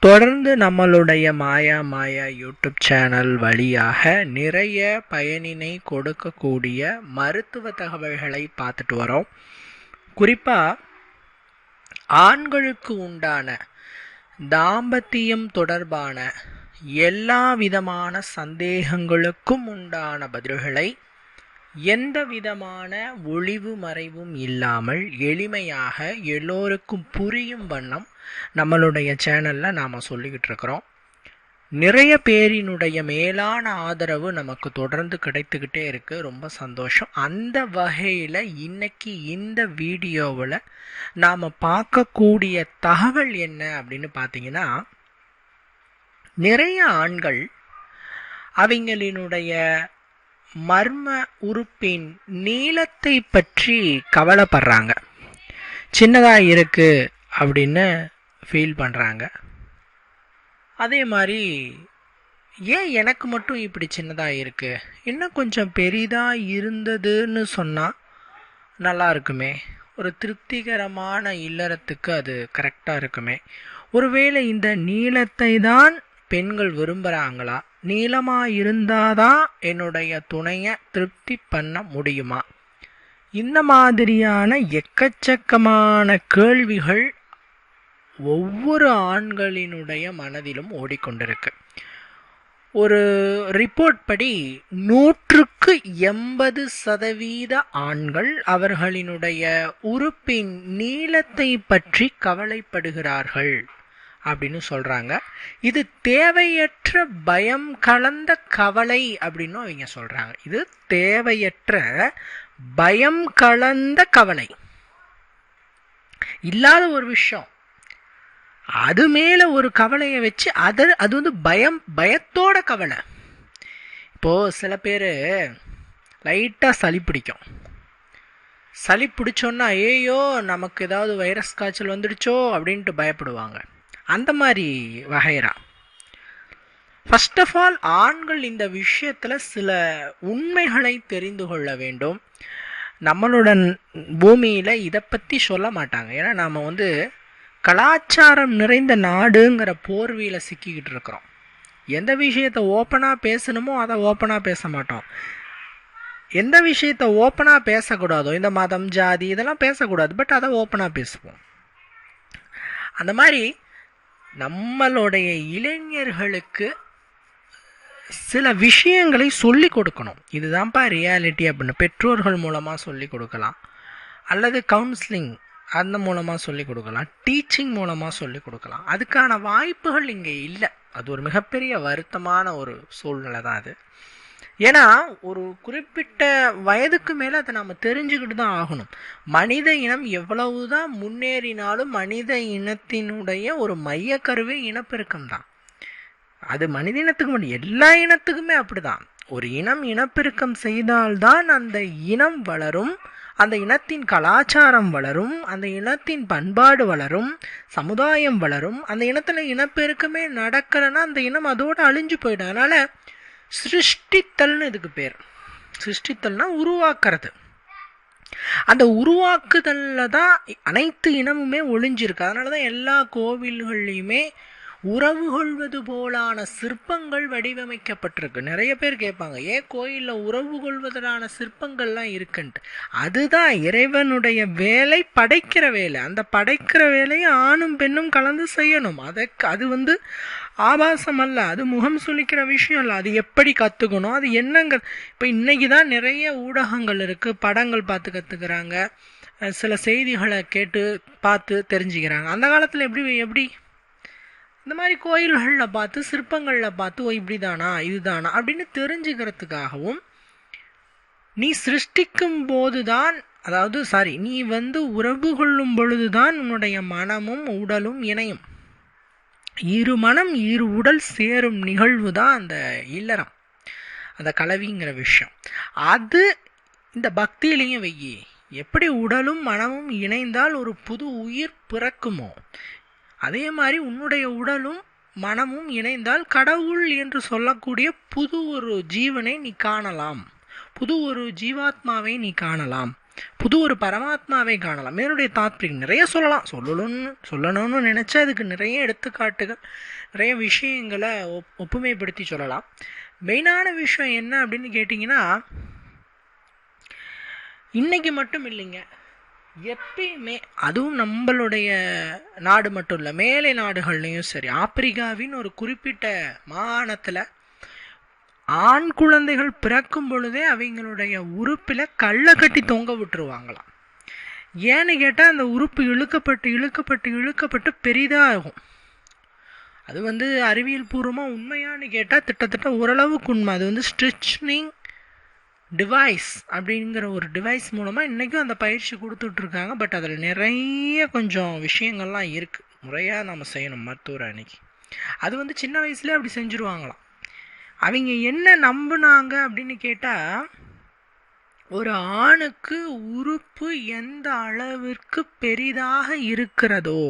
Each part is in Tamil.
தொடர்ந்து நம்மளுடைய மாயா மாயா யூடியூப் சேனல் வழியாக நிறைய பயனினை கொடுக்கக்கூடிய மருத்துவ தகவல்களை பார்த்துட்டு வரோம். குறிப்பாக ஆண்களுக்கு உண்டான தாம்பத்தியம் தொடர்பான எல்லா விதமான சந்தேகங்களுக்கும் உண்டான பதில்களை எந்த விதமான ஒளிவு மறைவும் இல்லாமல் எளிமையாக எல்லோருக்கும் புரியும் வண்ணம் நம்மளுடைய சேனலில் நாம் சொல்லிக்கிட்டு இருக்கிறோம். நிறைய பேரினுடைய மேலான ஆதரவு நமக்கு தொடர்ந்து கிடைத்துக்கிட்டே இருக்குது ரொம்ப சந்தோஷம். அந்த வகையில் இன்னைக்கு இந்த வீடியோவில் நாம் பார்க்கக்கூடிய தகவல் என்ன அப்படின்னு பார்த்தீங்கன்னா நிறைய ஆண்கள் அவங்களினுடைய மர்ம உறுப்பின் நீளத்தை பற்றி கவலைப்படுறாங்க. சின்னதாக இருக்கு அப்படின்னு ஃபீல் பண்ணுறாங்க அதே மாதிரி ஏன் எனக்கு மட்டும் இப்படி சின்னதாக இருக்குது இன்னும் கொஞ்சம் பெரிதாக இருந்ததுன்னு சொன்னால் நல்லா இருக்குமே. ஒரு திருப்திகரமான இல்லறத்துக்கு அது கரெக்டாக இருக்குமே. ஒருவேளை இந்த நீளத்தை தான் பெண்கள் விரும்புகிறாங்களா நீளமாயிருந்தாதான் என்னுடைய துணையை திருப்தி பண்ண முடியுமா? இந்த மாதிரியான எக்கச்சக்கமான கேள்விகள் ஒவ்வொரு ஆண்களினுடைய மனதிலும் ஓடிக்கொண்டிருக்கு. ஒரு ரிப்போர்ட் படி நூற்றுக்கு எண்பது சதவீத ஆண்கள் அவர்களினுடைய உறுப்பின் நீளத்தை பற்றி கவலைப்படுகிறார்கள். அப்படின்னு சொல்கிறாங்க இது தேவையற்ற பயம் கலந்த கவலை அப்படின்னு அவங்க சொல்கிறாங்க இது தேவையற்ற பயம் கலந்த கவலை. இல்லாத ஒரு விஷயம். அது மேலே ஒரு கவலையை வச்சு அது அது வந்து பயம் பயத்தோட கவலை. இப்போது சில பேர் லைட்டாக சளி பிடிக்கும். சளி பிடிச்சோன்னா ஏயோ நமக்கு ஏதாவது வைரஸ் காய்ச்சல் வந்துடுச்சோ அப்படின்ட்டு பயப்படுவாங்க. அந்த மாதிரி வகைரா. ஃபர்ஸ்ட் ஆஃப் ஆல் ஆண்கள் இந்த விஷயத்தில் சில உண்மைகளை தெரிந்து கொள்ள வேண்டும். நம்மளுடன் பூமியில் இதை பற்றி சொல்ல மாட்டாங்க. ஏன்னா நாம் வந்து கலாச்சாரம் நிறைந்த நாடுங்கிற போர்வியில் சிக்கிக்கிட்டு இருக்கிறோம். எந்த விஷயத்தை ஓப்பனாக பேசணுமோ அதை ஓப்பனாக பேச மாட்டோம். எந்த விஷயத்த ஓப்பனாக பேசக்கூடாதோ இந்த மதம் ஜாதி இதெல்லாம் பேசக்கூடாது. பட் அதை ஓப்பனாக பேசுவோம். அந்த மாதிரி நம்மளுடைய இளைஞர்களுக்கு சில விஷயங்களை சொல்லி கொடுக்கணும். இதுதான்ப்பா ரியாலிட்டி அப்படின்னு. பெற்றோர்கள் மூலமாக சொல்லி கொடுக்கலாம். அல்லது கவுன்சிலிங் அந்த மூலமாக சொல்லி கொடுக்கலாம். டீச்சிங் மூலமாக சொல்லி கொடுக்கலாம். அதுக்கான வாய்ப்புகள் இங்கே இல்லை. அது ஒரு மிகப்பெரிய வருத்தமான ஒரு சூழ்நிலை தான் அது. ஏன்னா ஒரு குறிப்பிட்ட வயதுக்கு மேலே அதை நம்ம தெரிஞ்சுக்கிட்டு தான் ஆகணும். மனித இனம் எவ்வளவு தான் முன்னேறினாலும் மனித இனத்தினுடைய ஒரு மையக்கருவே இனப்பெருக்கம் தான். அது மனித இனத்துக்கு மட்டும் எல்லா இனத்துக்குமே அப்படிதான். ஒரு இனம் இனப்பெருக்கம் செய்தால்தான் அந்த இனம் வளரும் அந்த இனத்தின் கலாச்சாரம் வளரும் அந்த இனத்தின் பண்பாடு வளரும் சமுதாயம் வளரும். அந்த இனத்தில் இனப்பெருக்கமே நடக்கிறன்னா அந்த இனம் அதோடு அழிஞ்சு போயிடும். அதனால் சிருஷ்டித்தல்னு இதுக்கு பேர். சிருஷ்டித்தல்னா உருவாக்குறது. அந்த உருவாக்குதலில் தான் அனைத்து இனமுமே ஒளிஞ்சிருக்கு. அதனால தான் எல்லா கோவில்கள்லையுமே உறவு கொள்வது போலான சிற்பங்கள் வடிவமைக்கப்பட்டிருக்கு. நிறைய பேர் கேட்பாங்க ஏன் கோயிலில் உறவு கொள்வதற்கான சிற்பங்கள்லாம் இருக்குன்ட்டு. அதுதான் இறைவனுடைய வேலை படைக்கிற வேலை. அந்த படைக்கிற வேலையை ஆணும் பெண்ணும் கலந்து செய்யணும். அதற்கு அது வந்து ஆபாசம் அல்ல அது முகம் சுளிக்கிற விஷயம் இல்லை அது எப்படி கற்றுக்கணும் அது என்னங்க இப்போ இன்றைக்கி தான் நிறைய ஊடகங்கள் இருக்குது படங்கள் பார்த்து கற்றுக்கிறாங்க சில செய்திகளை கேட்டு பார்த்து தெரிஞ்சுக்கிறாங்க. அந்த காலத்தில் எப்படி எப்படி? இந்த மாதிரி கோயில்களில் பார்த்து சிற்பங்களில் பார்த்து ஓ இப்படி தானா இதுதானா அப்படின்னு தெரிஞ்சுக்கிறதுக்காகவும் நீ சிருஷ்டிக்கும் போதுதான் அதாவது சாரி நீ வந்து உறவு கொள்ளும் பொழுது தான் உன்னுடைய மனமும் உடலும் இணையும். இரு மனம் இரு உடல் சேரும் நிகழ்வு தான் அந்த இல்லறம் அந்த கலவிங்கிற விஷயம். அது இந்த பக்தியிலையும் வெயி எப்படி உடலும் மனமும் இணைந்தால் ஒரு புது உயிர் பிறக்குமோ? அதே மாதிரி உன்னுடைய உடலும் மனமும் இணைந்தால் கடவுள் என்று சொல்லக்கூடிய புது ஒரு ஜீவனை நீ காணலாம். புது ஒரு ஜீவாத்மாவை நீ காணலாம். புது ஒரு பரமாத்மாவை காணலாம். என்னுடைய தாத்பரியம் நிறைய சொல்லலாம். சொல்லணும்னு சொல்லணும்னு நினச்சா அதுக்கு நிறைய எடுத்துக்காட்டுகள் நிறைய விஷயங்களை ஒப் ஒப்புமைப்படுத்தி சொல்லலாம். மெயினான விஷயம் என்ன அப்படின்னு கேட்டிங்கன்னா இன்னைக்கு மட்டும் இல்லைங்க. எப்பயுமே அதுவும் நம்மளுடைய நாடு மட்டும் இல்லை மேலை நாடுகள்லையும் சரி ஆப்பிரிக்காவின் ஒரு குறிப்பிட்ட மாகாணத்தில் ஆண் குழந்தைகள் பிறக்கும் பொழுதே அவங்களுடைய உறுப்பில் கல்லை கட்டி தொங்க விட்டுருவாங்களாம். ஏன்னு கேட்டால் அந்த உறுப்பு இழுக்கப்பட்டு இழுக்கப்பட்டு இழுக்கப்பட்டு பெரிதாகும் அது வந்து அறிவியல் பூர்வமாக உண்மையான்னு கேட்டால் திட்டத்தட்ட ஓரளவுக்கு உண்மை. அது வந்து ஸ்ட்ரிச்னிங் டிவைஸ் அப்படிங்கிற ஒரு டிவைஸ் மூலமாக இன்றைக்கும் அந்த பயிற்சி கொடுத்துட்ருக்காங்க பட் அதில் நிறைய கொஞ்சம் விஷயங்கள்லாம் இருக்குது முறையாக நம்ம செய்யணும் மருத்துவர் அன்னைக்கு. அது வந்து சின்ன வயசுலேயே அப்படி செஞ்சுருவாங்களாம். அவங்க என்ன நம்புனாங்க அப்படின்னு கேட்டால் ஒரு ஆணுக்கு உறுப்பு எந்த அளவிற்கு பெரிதாக இருக்கிறதோ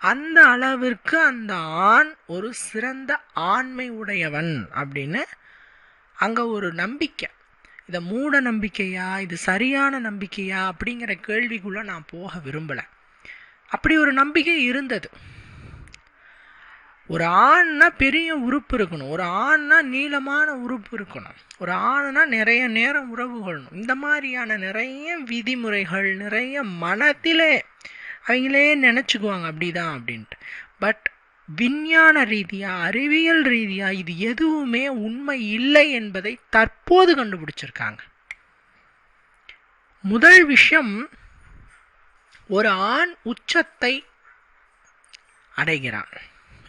அந்த அளவிற்கு அந்த ஆண் ஒரு சிறந்த ஆண்மை உடையவன் அப்படின்னு அங்கே ஒரு நம்பிக்கை. இதை மூட நம்பிக்கையா இது சரியான நம்பிக்கையா அப்படிங்கிற கேள்விக்குள்ளே நான் போக விரும்பலை. அப்படி ஒரு நம்பிக்கை இருந்தது. ஒரு ஆண்னா பெரிய உறுப்பு இருக்கணும். ஒரு ஆண்னா நீளமான உறுப்பு இருக்கணும். ஒரு ஆணுனா நிறைய நேரம் உறவு கொள்ளணும். இந்த மாதிரியான நிறைய விதிமுறைகள் நிறைய மனத்திலே அவங்களே நினச்சிக்குவாங்க. அப்படிதான் அப்படின்ட்டு. பட் விஞ்ஞான ரீதியாக அறிவியல் ரீதியாக இது எதுவுமே உண்மை இல்லை என்பதை தற்போது கண்டுபிடிச்சிருக்காங்க. முதல் விஷயம் ஒரு ஆண் உச்சத்தை அடைகிறான்.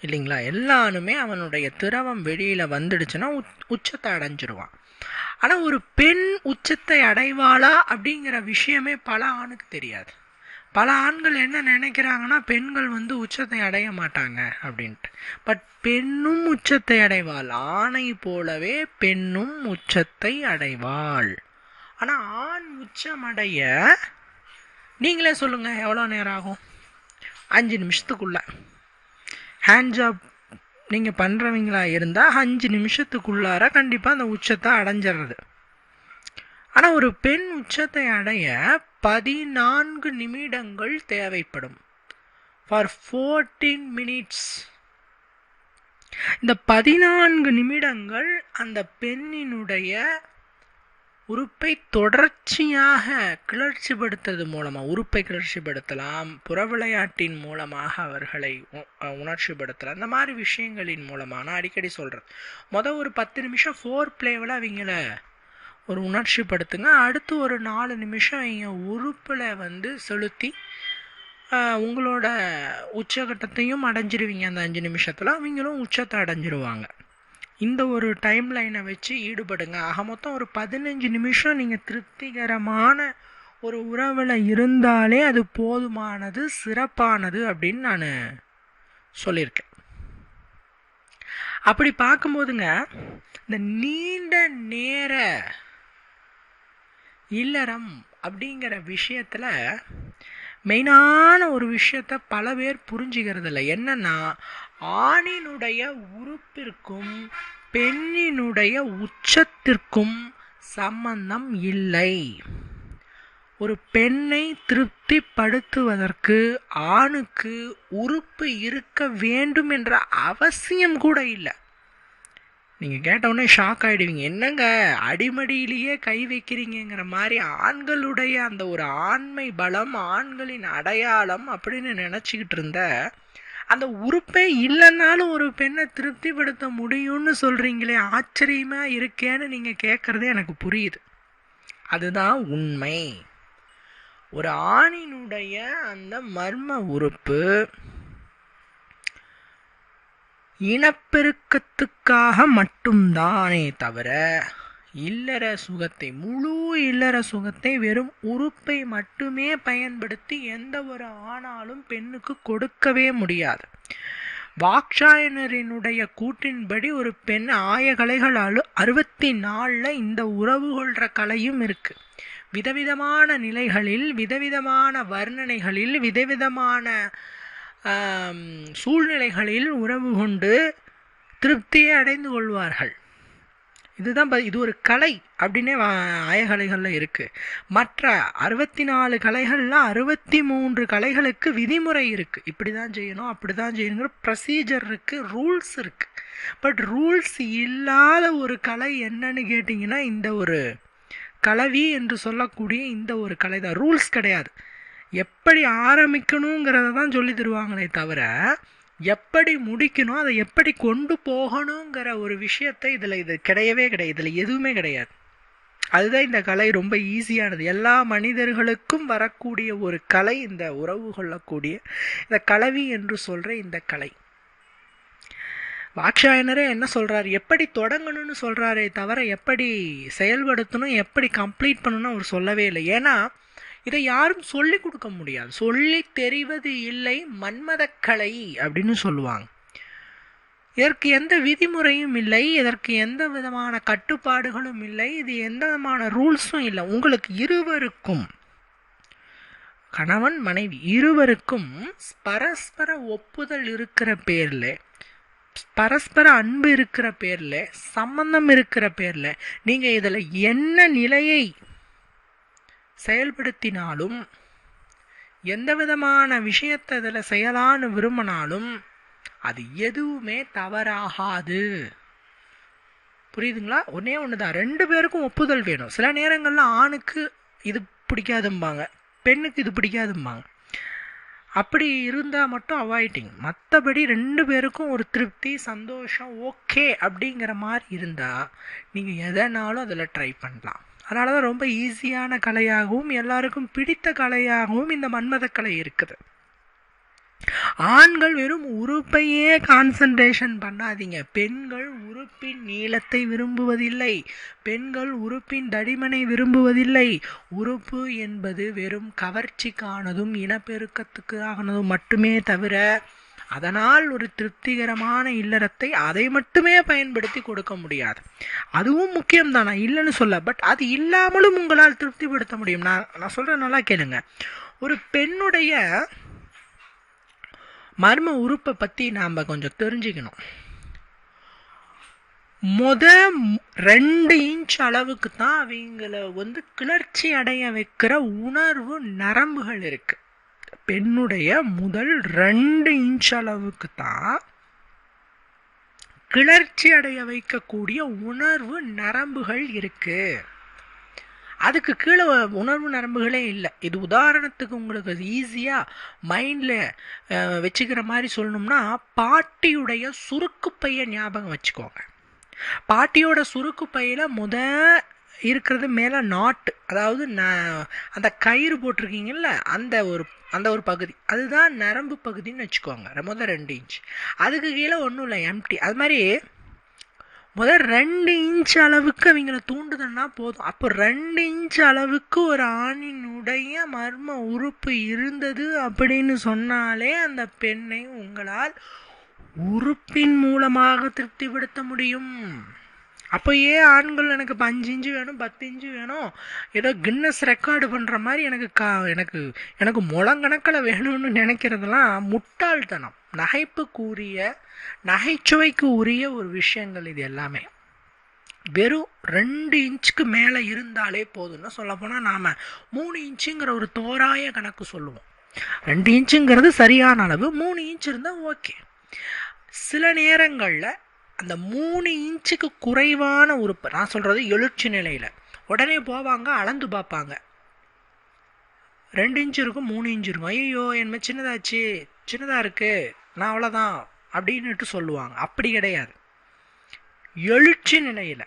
இல்லைங்களா? எல்லாருமே அவனுடைய திரவம் வெளியில் வந்துடுச்சுன்னா உச்சத்தை அடைஞ்சிருவான். ஆனால் ஒரு பெண் உச்சத்தை அடைவாளா அப்படிங்கிற விஷயமே பல ஆணுக்கு தெரியாது. பல ஆண்கள் என்ன நினைக்கிறாங்கன்னா பெண்கள் வந்து உச்சத்தை அடைய மாட்டாங்க அப்படின்ட்டு. பட் பெண்ணும் உச்சத்தை அடைவாள். ஆணை போலவே பெண்ணும் உச்சத்தை அடைவாள். ஆனால் ஆண் உச்சம் அடைய நீங்களே சொல்லுங்கள் எவ்வளோ நேரம் ஆகும்? அஞ்சு நிமிஷத்துக்குள்ள. ஹேண்ட் ஜாப் நீங்கள் பண்ணுறவங்களா இருந்தால் அஞ்சு நிமிஷத்துக்குள்ளார கண்டிப்பாக அந்த உச்சத்தை அடைஞ்சிடுறது ஆனால் ஒரு பெண் உச்சத்தை அடைய பதினான்கு நிமிடங்கள் தேவைப்படும். ஃபார் ஃபோர்டீன் மினிட்ஸ் இந்த பதினான்கு நிமிடங்கள் அந்த பெண்ணினுடைய உறுப்பை தொடர்ச்சியாக கிளர்ச்சிப்படுத்துறது மூலமாக உறுப்பை கிளர்ச்சிப்படுத்தலாம் புற விளையாட்டின் மூலமாக அவர்களை உணர்ச்சிப்படுத்தலாம். இந்த மாதிரி விஷயங்களின் மூலமாக நான் அடிக்கடி சொல்கிறேன் மொதல் ஒரு பத்து நிமிஷம் ஃபோர் பிளேவில் அவங்கள ஒரு உணர்ச்சிப்படுத்துங்க. அடுத்து ஒரு நாலு நிமிஷம் அவங்க உறுப்பில் வந்து செலுத்தி உங்களோட உச்சகட்டத்தையும் அடைஞ்சிருவீங்க. அந்த அஞ்சு நிமிஷத்தில் அவங்களும் உச்சத்தை அடைஞ்சிருவாங்க. இந்த ஒரு டைம் லைனை வச்சு ஈடுபடுங்க. ஆக மொத்தம் ஒரு பதினஞ்சு நிமிஷம் நீங்கள் திருப்திகரமான ஒரு உறவில் இருந்தாலே அது போதுமானது சிறப்பானது அப்படின்னு நான் சொல்லியிருக்கேன். அப்படி பார்க்கும்போதுங்க இந்த நீண்ட நேர இல்லறம் அப்படிங்கிற விஷயத்தில் மெயினான ஒரு விஷயத்த பல பேர் புரிஞ்சுக்கிறது இல்லை என்னன்னா ஆணினுடைய உறுப்பிற்கும் பெண்ணினுடைய உச்சத்திற்கும் சம்பந்தம் இல்லை. ஒரு பெண்ணை திருப்திப்படுத்துவதற்கு ஆணுக்கு உறுப்பு இருக்க வேண்டும் என்ற அவசியம் கூட இல்லை. நீங்கள் கேட்டவுடனே ஷாக் ஆகிடுவீங்க என்னங்க அடிமடியிலேயே கை வைக்கிறீங்கிற மாதிரி ஆண்களுடைய அந்த ஒரு ஆண்மை பலம் ஆண்களின் அடையாளம் அப்படின்னு நினச்சிக்கிட்டு இருந்த அந்த உறுப்பே இல்லைன்னாலும் ஒரு பெண்ணை திருப்திப்படுத்த முடியும்னு சொல்கிறீங்களே ஆச்சரியமாக இருக்கேன்னு நீங்கள் கேட்குறதே எனக்கு புரியுது. அதுதான் உண்மை. ஒரு ஆணினுடைய அந்த மர்ம உறுப்பு இனப்பெருக்கத்துக்காக மட்டும்தானே தவிர இல்லற சுகத்தை முழு இல்லற சுகத்தை வெறும் உறுப்பை மட்டுமே பயன்படுத்தி எந்த ஒரு ஆணாலும் பெண்ணுக்கு கொடுக்கவே முடியாது. வாக்ஷாயனரினுடைய கூட்டின்படி ஒரு பெண் ஆய கலைகள் அழு அறுபத்தி நாலில் இந்த உறவு கொள்கிற கலையும் இருக்கு. விதவிதமான நிலைகளில் விதவிதமான வர்ணனைகளில் விதவிதமான சூழ்நிலைகளில் உறவு கொண்டு திருப்தியை அடைந்து கொள்வார்கள். இதுதான் ப- இது ஒரு கலை அப்படின்னே வா- ஆயகலைகளில் இருக்குது மற்ற அறுபத்தி நாலு கலைகளில் அறுபத்தி மூன்று கலைகளுக்கு விதிமுறை இருக்குது இப்படி தான் செய்யணும் அப்படி தான் செய்யணுங்கிற ப்ரொசீஜர் இருக்குது ரூல்ஸ் இருக்குது பட் ரூல்ஸ் இல்லாத ஒரு கலை என்னன்னு கேட்டிங்கன்னா இந்த ஒரு கலவி என்று சொல்லக்கூடிய இந்த ஒரு கலை தான் ரூல்ஸ் கிடையாது. எப்படி ஆரம்பிக்கணுங்கிறத தான் சொல்லி தருவாங்களே தவிர எப்படி முடிக்கணும் அதை எப்படி கொண்டு போகணுங்கிற ஒரு விஷயத்தை இதில் இது கிடையவே கிடையாது. இதில் எதுவுமே கிடையாது. அதுதான் இந்த கலை ரொம்ப ஈஸியானது எல்லா மனிதர்களுக்கும் வரக்கூடிய ஒரு கலை இந்த உறவு கொள்ளக்கூடிய இந்த கலவி என்று சொல்கிற இந்த கலை. வாக்ஷாயனரே என்ன சொல்கிறார் எப்படி தொடங்கணும்னு சொல்கிறாரே தவிர எப்படி செயல்படுத்தணும் எப்படி கம்ப்ளீட் பண்ணணும்னு அவர் சொல்லவே இல்லை. ஏன்னா இதை யாரும் சொல்லி கொடுக்க முடியாது. சொல்லி தெரிவது இல்லை மன்மதக்கலை அப்படின்னு சொல்லுவாங்க. இதற்கு எந்த விதிமுறையும் இல்லை இதற்கு எந்த விதமான கட்டுப்பாடுகளும் இல்லை இது எந்த விதமான ரூல்ஸும் இல்லை. உங்களுக்கு இருவருக்கும் கணவன் மனைவி இருவருக்கும் பரஸ்பர ஒப்புதல் இருக்கிற பேரில் பரஸ்பர அன்பு இருக்கிற பேரில் சம்பந்தம் இருக்கிற பேரில் நீங்கள் இதில் என்ன நிலையை செயல்படுத்தினாலும் எந்த விதமான விஷயத்தை இதில் செய்யலான்னு விரும்பினாலும் அது எதுவுமே தவறாகாது. புரியுதுங்களா? ஒன்னே ஒன்று தான் ரெண்டு பேருக்கும் ஒப்புதல் வேணும். சில நேரங்களில் ஆணுக்கு இது பிடிக்காதும்பாங்க பெண்ணுக்கு இது பிடிக்காதும்பாங்க. அப்படி இருந்தால் மட்டும் அவாய்டிங். மற்றபடி ரெண்டு பேருக்கும் ஒரு திருப்தி சந்தோஷம் ஓகே அப்படிங்கிற மாதிரி இருந்தால் நீங்கள் எதனாலும் அதில் ட்ரை பண்ணலாம். அதனால தான் ரொம்ப ஈஸியான கலையாகவும் எல்லாருக்கும் பிடித்த கலையாகவும் இந்த மன்மதக்கலை இருக்குது. ஆண்கள் வெறும் உறுப்பையே கான்சன்ட்ரேஷன் பண்ணாதீங்க. பெண்கள் உறுப்பின் நீளத்தை விரும்புவதில்லை. பெண்கள் உறுப்பின் தடிமனை விரும்புவதில்லை. உறுப்பு என்பது வெறும் கவர்ச்சிக்கானதும் இனப்பெருக்கத்துக்கு ஆனதும் மட்டுமே தவிர அதனால் ஒரு திருப்திகரமான இல்லறத்தை அதை மட்டுமே பயன்படுத்தி கொடுக்க முடியாது. அதுவும் முக்கியம்தான்? நான் இல்லைன்னு சொல்ல. பட் அது இல்லாமலும் உங்களால் திருப்திப்படுத்த முடியும். நான் நான் சொல்கிறேன் நல்லா கேளுங்க. ஒரு பெண்ணுடைய மர்ம உறுப்பை பற்றி நாம் கொஞ்சம் தெரிஞ்சுக்கணும். முத ரெண்டு இன்ச் அளவுக்கு தான் அவங்கள வந்து கிளர்ச்சி அடைய வைக்கிற உணர்வு நரம்புகள் இருக்குது பெண்ணுடைய முதல் ரெண்டு இன்ச் அளவுக்கு தான் கிளர்ச்சி அடைய வைக்கக்கூடிய உணர்வு நரம்புகள் இருக்கு. அதுக்கு கீழே உணர்வு நரம்புகளே இல்லை. இது உதாரணத்துக்கு உங்களுக்கு ஈஸியாக மைண்டில் வச்சுக்கிற மாதிரி சொல்லணும்னா பாட்டியுடைய சுருக்கு பைய ஞாபகம் வச்சுக்கோங்க. பாட்டியோட சுருக்கு பையில் முத இருக்கிறது மேலே நாட்டு அதாவது ந- அந்த கயிறு போட்டிருக்கீங்கல்ல அந்த ஒரு அந்த ஒரு பகுதி. அதுதான் நரம்பு பகுதின்னு வச்சுக்கோங்க முதல் ரெண்டு இன்ச் அதுக்கு கீழே ஒன்றும் இல்லை எம்டி அது மாதிரி முதல் ரெண்டு இன்ச் அளவுக்கு அவங்கள தூண்டுதுன்னா போதும். அப்போ ரெண்டு இன்ச் அளவுக்கு ஒரு ஆணினுடைய மர்ம உறுப்பு இருந்தது அப்படின்னு சொன்னாலே அந்த பெண்ணை உங்களால் உறுப்பின் மூலமாக திருப்திப்படுத்த முடியும். அப்போ ஏன் ஆண்கள் எனக்கு இப்ப அஞ்சு இன்ச்சு வேணும் பத்து இன்ச்சு வேணும். ஏதோ கின்னஸ் ரெக்கார்டு பண்ணுற மாதிரி எனக்கு கா எனக்கு எனக்கு முழங்கணக்கில் வேணும்னு நினைக்கிறதெல்லாம் முட்டாள்தனம். நகைப்புக்குரிய நகைச்சுவைக்கு உரிய ஒரு விஷயங்கள் இது எல்லாமே. வெறும் ரெண்டு இன்ச்சுக்கு மேலே இருந்தாலே போதும்னு சொல்லப்போனால் நாம் மூணு இன்ச்சுங்கிற ஒரு தோராய கணக்கு சொல்லுவோம். ரெண்டு இன்ச்சுங்கிறது சரியான அளவு மூணு இன்ச் இருந்தால் ஓகே. சில நேரங்களில் அந்த மூணு இன்ச்சுக்கு குறைவான உறுப்பு. நான் சொல்கிறது எழுச்சி நிலையில். உடனே போவாங்க அளந்து பார்ப்பாங்க. ரெண்டு இன்ச் இருக்கும் மூணு இன்ச்சு இருக்கும். ஐயோ என்ன சின்னதாச்சு சின்னதாக இருக்குது நான் அவ்வளோதான் அப்படின்னுட்டு சொல்லுவாங்க. அப்படி கிடையாது. எழுச்சி நிலையில்.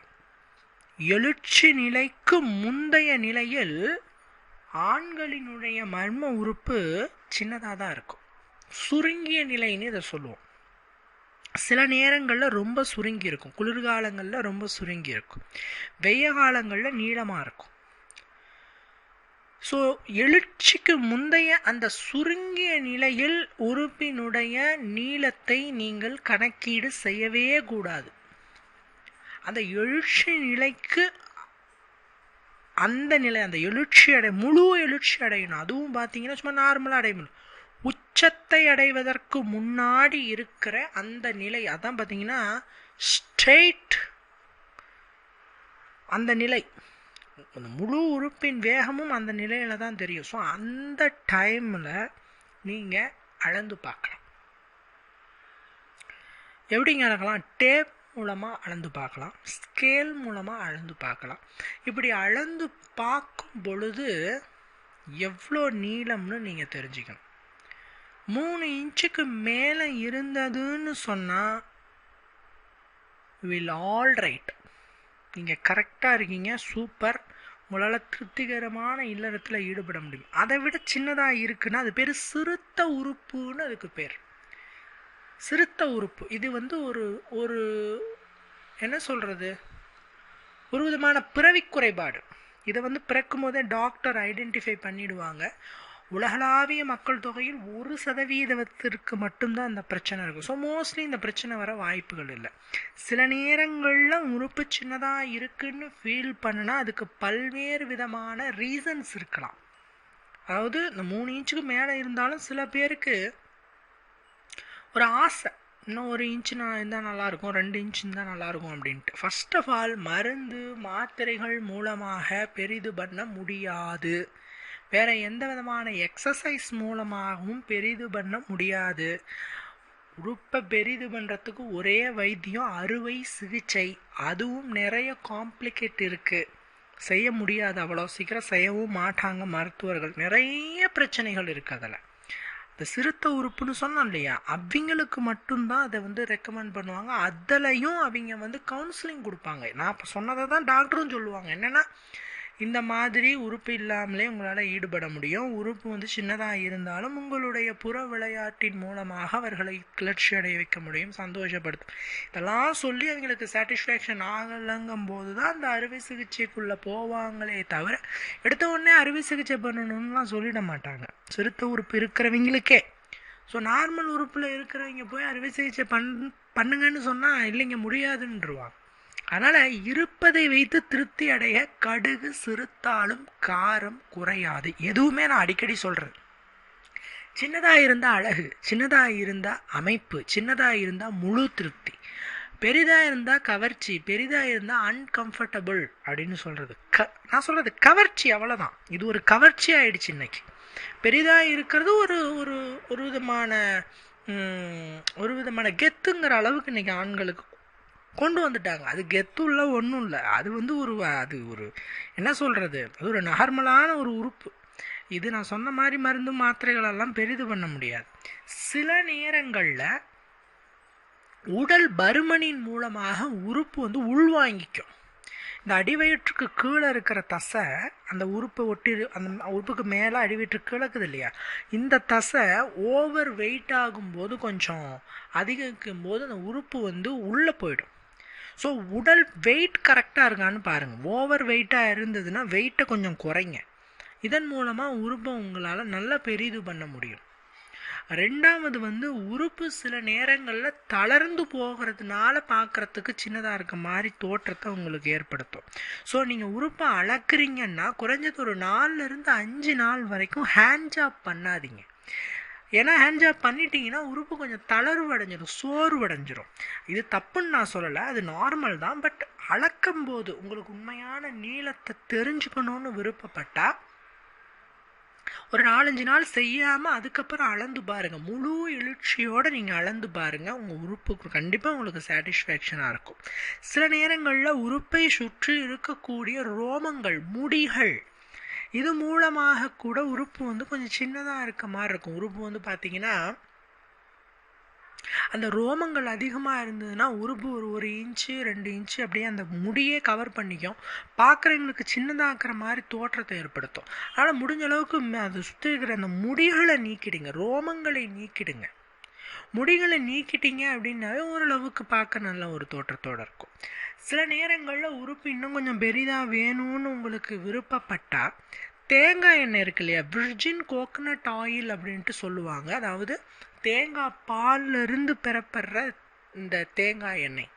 எழுச்சி நிலைக்கு முந்தைய நிலையில் ஆண்களினுடைய மர்ம உறுப்பு சின்னதாக தான் இருக்கும். சுருங்கிய நிலைன்னு இதை சொல்லுவோம். சில நேரங்களில் ரொம்ப சுருங்கி இருக்கும். குளிர்காலங்களில் ரொம்ப சுருங்கி இருக்கும். வெய்ய காலங்களில் நீளமாக இருக்கும். ஸோ எழுச்சிக்கு முந்தைய அந்த சுருங்கிய நிலையில் உறுப்பினுடைய நீளத்தை நீங்கள் கணக்கீடு செய்யவே கூடாது. அந்த எழுச்சி நிலைக்கு அந்த நிலை அந்த எழுச்சி அடை முழு எழுச்சி அடையணும். அதுவும் பார்த்தீங்கன்னா சும்மா நார்மலாக அடைய முடியும் உச்சத்தை அடைவதற்கு முன்னாடி இருக்கிற அந்த நிலை. அதான் பார்த்தீங்கன்னா ஸ்ட்ரெயிட் அந்த நிலை. அந்த முழு உறுப்பின் வேகமும் அந்த நிலையில தான் தெரியும். ஸோ அந்த டைமில் நீங்கள் அளந்து பார்க்கலாம். எப்படிங்க அளக்கலாம்? டேப் மூலமாக அளந்து பார்க்கலாம். ஸ்கேல் மூலமாக அளந்து பார்க்கலாம். இப்படி அளந்து பார்க்கும் பொழுது எவ்வளோ நீளம்னு நீங்கள் தெரிஞ்சுக்கணும். மூணு இன்ச்சுக்கு மேலே இருந்ததுன்னு சொன்னால் வில் ஆல் ரைட் நீங்கள் கரெக்டாக இருக்கீங்க சூப்பர் உங்களால் திருப்திகரமான இல்லறத்தில் ஈடுபட முடியும். அதை விட சின்னதாக இருக்குன்னா அது பேர் சிறுத்த உறுப்புன்னு அதுக்கு பேர். சிறுத்த உறுப்பு. இது வந்து ஒரு ஒரு என்ன சொல்கிறது ஒரு விதமான பிறவி குறைபாடு இதை வந்து பிறக்கும் போதே டாக்டர் ஐடென்டிஃபை பண்ணிடுவாங்க. உலகளாவிய மக்கள் தொகையில் ஒரு சதவீதத்திற்கு மட்டும்தான் அந்த பிரச்சனை இருக்கும். ஸோ மோஸ்ட்லி இந்த பிரச்சனை வர வாய்ப்புகள் இல்லை. சில நேரங்களில் உறுப்பு சின்னதாக இருக்குன்னு ஃபீல் பண்ணுனா அதுக்கு பல்வேறு விதமான ரீசன்ஸ் இருக்கலாம். அதாவது இந்த மூணு இன்ச்சுக்கு மேலே இருந்தாலும் சில பேருக்கு ஒரு ஆசை. இன்னும் ஒரு இன்ச்சு நான் இருந்தால் நல்லாயிருக்கும் ரெண்டு இன்ச் இருந்தால் நல்லாயிருக்கும் அப்படின்ட்டு. ஃபர்ஸ்ட் ஆஃப் ஆல் மருந்து மாத்திரைகள் மூலமாக பெரிது பண்ண முடியாது. வேறு எந்த விதமான எக்ஸசைஸ் மூலமாகவும் பெரிது பண்ண முடியாது. உறுப்பை பெரிது பண்ணுறதுக்கு ஒரே வைத்தியம் அறுவை சிகிச்சை. அதுவும் நிறைய காம்ப்ளிகேட் இருக்குது செய்ய முடியாது. அவ்வளோ சீக்கிரம் செய்யவும் மாட்டாங்க மருத்துவர்கள். நிறைய பிரச்சனைகள் இருக்குது அதில். இந்த சிறுத்த உறுப்புன்னு சொன்னோம் இல்லையா? அவங்களுக்கு மட்டும்தான் அதை வந்து ரெக்கமெண்ட் பண்ணுவாங்க. அதுலையும் அவங்க வந்து கவுன்சிலிங் கொடுப்பாங்க. நான் இப்போ சொன்னதை தான் டாக்டரும் சொல்லுவாங்க. என்னென்னா இந்த மாதிரி உறுப்பு இல்லாமலே உங்களால் ஈடுபட முடியும். உறுப்பு வந்து சின்னதாக இருந்தாலும் உங்களுடைய புற விளையாட்டின் மூலமாக அவர்களை கிளர்ச்சி அடைய வைக்க முடியும் சந்தோஷப்படுத்தும். இதெல்லாம் சொல்லி அவங்களுக்கு சாட்டிஸ்ஃபேக்ஷன் ஆகலைங்கும் போது தான் அந்த அறுவை சிகிச்சைக்குள்ளே போவாங்களே தவிர எடுத்த உடனே அறுவை சிகிச்சை பண்ணணும்லாம் சொல்லிட மாட்டாங்க. சிறுத்த உறுப்பு இருக்கிறவங்களுக்கே. ஸோ நார்மல் உறுப்பில் இருக்கிறவங்க போய் அறுவை சிகிச்சை பண் பண்ணுங்கன்னு சொன்னால் இல்லைங்க முடியாதுன்றுவாங்க. அதனால் இருப்பதை வைத்து திருப்தி அடைய கடுகு சிறுத்தாலும் காரம் குறையாது. எதுவுமே நான் அடிக்கடி சொல்கிறேன் சின்னதாக இருந்தால் அழகு சின்னதாக இருந்தால் அமைப்பு சின்னதாக இருந்தால் முழு திருப்தி. பெரிதாக இருந்தால் கவர்ச்சி பெரிதாக இருந்தால் அன்கம்ஃபர்டபுள் அப்படின்னு சொல்கிறது க நான் சொல்கிறது கவர்ச்சி அவ்வளோதான் இது ஒரு கவர்ச்சி ஆயிடுச்சு இன்னைக்கு. பெரிதாக இருக்கிறது ஒரு ஒரு ஒரு விதமான ஒரு விதமான கெத்துங்கிற அளவுக்கு இன்றைக்கி ஆண்களுக்கு கொண்டு வந்துட்டாங்க. அது கெத்துள்ள ஒன்றும் இல்லை. அது வந்து ஒரு அது ஒரு என்ன சொல்கிறது அது ஒரு நார்மலான ஒரு உறுப்பு. இது நான் சொன்ன மாதிரி மருந்து மாத்திரைகளெல்லாம் பெரிது பண்ண முடியாது. சில நேரங்களில் உடல் பருமனின் மூலமாக உறுப்பு வந்து உள்வாங்கிக்கும். இந்த அடிவயிற்றுக்கு கீழே இருக்கிற தசை அந்த உறுப்பை ஒட்டி அந்த உறுப்புக்கு மேலே அடிவயிற்றுக்கு கிழக்குது இல்லையா? இந்த தசை ஓவர் வெயிட் ஆகும்போது கொஞ்சம் அதிகரிக்கும் போது அந்த உறுப்பு வந்து உள்ளே போயிடும். ஸோ உடல் வெயிட் கரெக்டாக இருக்கான்னு பாருங்கள் ஓவர் வெயிட்டாக இருந்ததுன்னா வெயிட்டை கொஞ்சம் குறைங்க. இதன் மூலமாக உறுப்பை உங்களால் நல்லா பெரிது பண்ண முடியும். ரெண்டாவது வந்து உறுப்பு சில நேரங்களில் தளர்ந்து போகிறதுனால பார்க்குறதுக்கு சின்னதாக இருக்க மாதிரி தோற்றத்தை உங்களுக்கு ஏற்படுத்தும். ஸோ நீங்கள் உறுப்பை அளக்குறீங்கன்னா குறைஞ்சது ஒரு நாலுலேருந்து அஞ்சு நாள் வரைக்கும் ஹேண்ட் ஜாப் பண்ணாதீங்க. ஏன்னா ஹேண்ட் ஜாப் பண்ணிட்டீங்கன்னா உறுப்பு கொஞ்சம் தளர்வு அடைஞ்சிடும் சோர்வு அடைஞ்சிரும் இது தப்புன்னு நான் சொல்லலை அது நார்மல் தான் பட் அளக்கும் போது உங்களுக்கு உண்மையான நீளத்தை தெரிஞ்சுக்கணும்னு விருப்பப்பட்டால் ஒரு நாலஞ்சு நாள் செய்யாமல் அதுக்கப்புறம் அளந்து பாருங்கள் முழு எழுச்சியோடு நீங்கள் அளந்து பாருங்கள் உங்கள் உறுப்புக்கு கண்டிப்பாக உங்களுக்கு சாட்டிஸ்ஃபேக்ஷனாக இருக்கும். சில நேரங்களில் உறுப்பை சுற்றி இருக்கக்கூடிய ரோமங்கள் முடிகள் இது மூலமாக கூட உறுப்பு வந்து கொஞ்சம் சின்னதாக இருக்க மாதிரி இருக்கும். உறுப்பு வந்து பார்த்தீங்கன்னா அந்த ரோமங்கள் அதிகமாக இருந்ததுன்னா உறுப்பு ஒரு ஒரு இன்ச்சு ரெண்டு இன்ச்சு அப்படியே அந்த முடியே கவர் பண்ணிக்கும். பார்க்குறவங்களுக்கு சின்னதாக்குற மாதிரி தோற்றத்தை ஏற்படுத்தும். அதனால் முடிஞ்ச அளவுக்கு அதை சுற்றி இருக்கிற அந்த முடிகளை நீக்கிடுங்க. ரோமங்களை நீக்கிடுங்க. முடிகளை நீக்கிட்டீங்க அப்படின்னாவே ஓரளவுக்கு பார்க்க நல்ல ஒரு தோற்றத்தோடு இருக்கும். சில நேரங்களில் உறுப்பு இன்னும் கொஞ்சம் பெரிதாக வேணும்னு உங்களுக்கு விருப்பப்பட்டால் தேங்காய் எண்ணெய் இருக்கு இல்லையா? விர்ஜின் கோகனட் ஆயில் அப்படின்ட்டு சொல்லுவாங்க. அதாவது தேங்காய் பாலிலிருந்து பெறப்படுற இந்த தேங்காய் எண்ணெய்.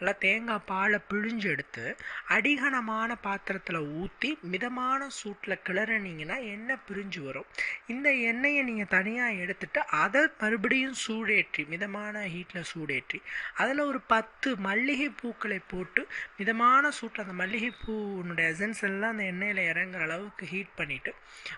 நல்லா தேங்காய் பாலை பிழிஞ்சு எடுத்து அடிகனமான பாத்திரத்தில் ஊற்றி மிதமான சூட்டில் கிளறினீங்கன்னா எண்ணெய் பிரிஞ்சு வரும். இந்த எண்ணெயை நீங்கள் தனியாக எடுத்துட்டு அதை மறுபடியும் சூடேற்றி மிதமான ஹீட்டில் சூடேற்றி அதில் ஒரு பத்து மல்லிகை பூக்களை போட்டு மிதமான சூட்டில் அந்த மல்லிகை பூனுடைய எசன்ஸ் எல்லாம் அந்த எண்ணெயில் இறங்குற அளவுக்கு ஹீட் பண்ணிவிட்டு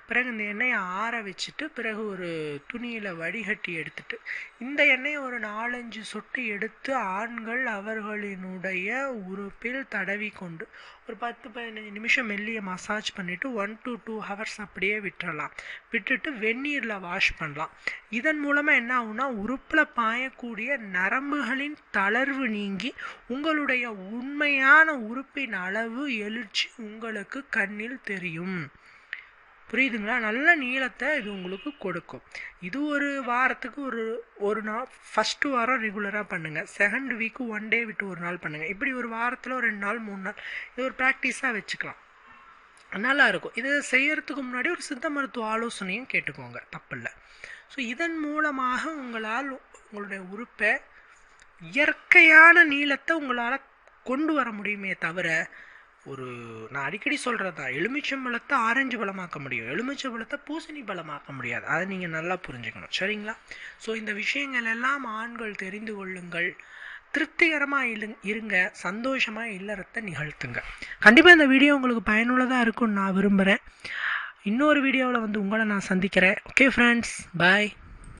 பிறகு இந்த எண்ணெயை ஆற வச்சுட்டு பிறகு ஒரு துணியில் வடிகட்டி எடுத்துட்டு இந்த எண்ணெயை ஒரு நாலஞ்சு சொட்டு எடுத்து ஆண்கள் அவர்களின் அவர்களினுடைய உறுப்பில் தடவி கொண்டு ஒரு பத்து பதினஞ்சு நிமிஷம் மெல்லிய மசாஜ் பண்ணிவிட்டு ஒன் டு டூ ஹவர்ஸ் அப்படியே விட்டுறலாம். விட்டுட்டு வெந்நீரில் வாஷ் பண்ணலாம். இதன் மூலமாக என்ன ஆகும்னா உறுப்பில் பாயக்கூடிய நரம்புகளின் தளர்வு நீங்கி உங்களுடைய உண்மையான உறுப்பின் அளவு எழுச்சி உங்களுக்கு கண்ணில் தெரியும். புரியுதுங்களா? நல்ல நீளத்தை இது உங்களுக்கு கொடுக்கும். இது ஒரு வாரத்துக்கு ஒரு ஒரு நாள் ஃபஸ்ட்டு வாரம் ரெகுலராக பண்ணுங்கள் செகண்ட் வீக்கு ஒன் டே விட்டு ஒரு நாள் பண்ணுங்கள் இப்படி ஒரு வாரத்தில் ஒரு ரெண்டு நாள் மூணு நாள் இது ஒரு ப்ராக்டிஸாக வச்சுக்கலாம். நல்லா இருக்கும். இதை செய்கிறதுக்கு முன்னாடி ஒரு சித்த மருத்துவ ஆலோசனையும் கேட்டுக்கோங்க. தப்பில்லை ஸோ இதன் மூலமாக உங்களால் உங்களுடைய உறுப்பை இயற்கையான நீளத்தை உங்களால் கொண்டு வர முடியுமே தவிர ஒரு நான் அடிக்கடி சொல்கிறது தான் எலுமிச்சம்பழத்தை ஆரஞ்சு பழமாக்க முடியும். எலுமிச்சம்பழத்தை பூசணி பழமாக்க முடியாது. அதை நீங்கள் நல்லா புரிஞ்சுக்கணும். சரிங்களா? ஸோ இந்த விஷயங்கள் எல்லாம் ஆண்கள் தெரிந்து கொள்ளுங்கள். திருப்திகரமாக இரு இருங்க. சந்தோஷமாக இல்லறத்தை நிகழ்த்துங்க. கண்டிப்பாக இந்த வீடியோ உங்களுக்கு பயனுள்ளதாக இருக்கும்னு நான் விரும்புகிறேன் இன்னொரு வீடியோவில் வந்து உங்களை நான் சந்திக்கிறேன். Okay friends bye